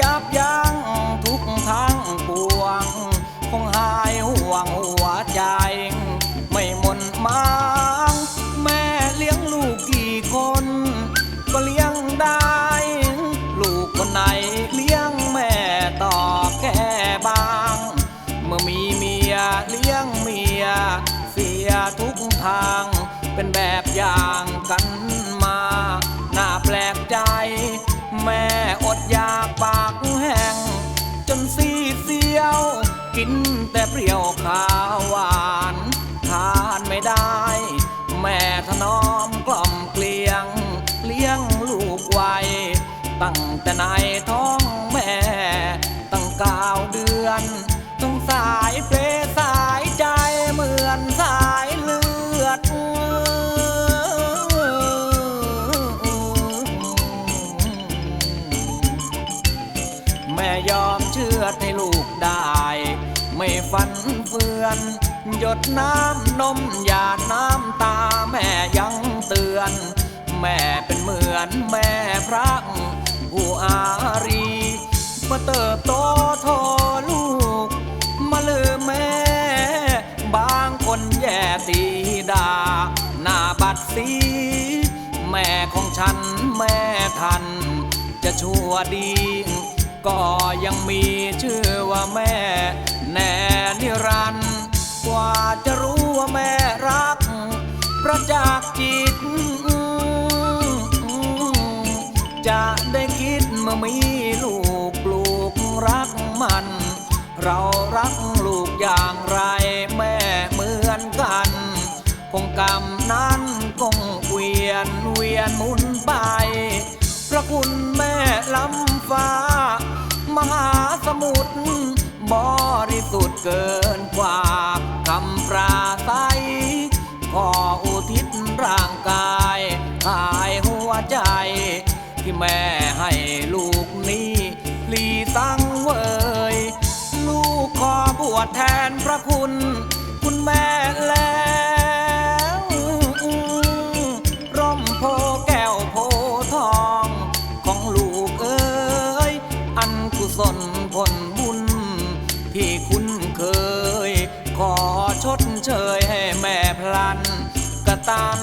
ยับยั้งทุกทางปวง คงหายห่วงหัวใจ ไม่หมนมางแม่เลี้ยงลูกกี่คน ก็เลี้ยงได้ ลูกคนไหนเลี้ยงแม่ต่อแก่บาง เมื่อมีเมียเลี้ยงเมีย เสียทุกทางเป็นแบบอย่างกัน ตั้งแต่ในท้องแม่ ตั้งเก้าเดือนต้องสายเปรสายใจเหมือนสายเลือด แม่ยอมเชื่อให้ลูกได้ ไม่ฟันเฟือน หยดน้ำนมหยาดน้ำตาแม่ยังเตือน แม่เป็นเหมือนแม่พระ ผู้อารีมื่อเติบโตทอลูก มาลืมแม่ บางคนแย่ตีดาหน้าบัดสีแม่ของฉันแม่ทัน จะชั่วดี ก็ยังมีชื่อว่าแม่ แน่นิรันดร์กว่าจะรู้ว่าแม่รักประจัก มื่อมีลูกปลูกรักมัน เรารักลูกอย่างไรแม่เหมือนกัน คงกรรมนั้นคงเวียนเวียนหมุนไป พระคุณแม่ล้ำฟ้า มหาสมุทรบริสุทธิ์เกินกว่า เวยลูกขอบวชแทนพระคุณ คุณแม่แล้วร่มโพแก้วโพทอง ของลูกเอ้ยอันกุศลผลบุญ ที่คุณเคย ขอชดเชยให้แม่พลันกระตัน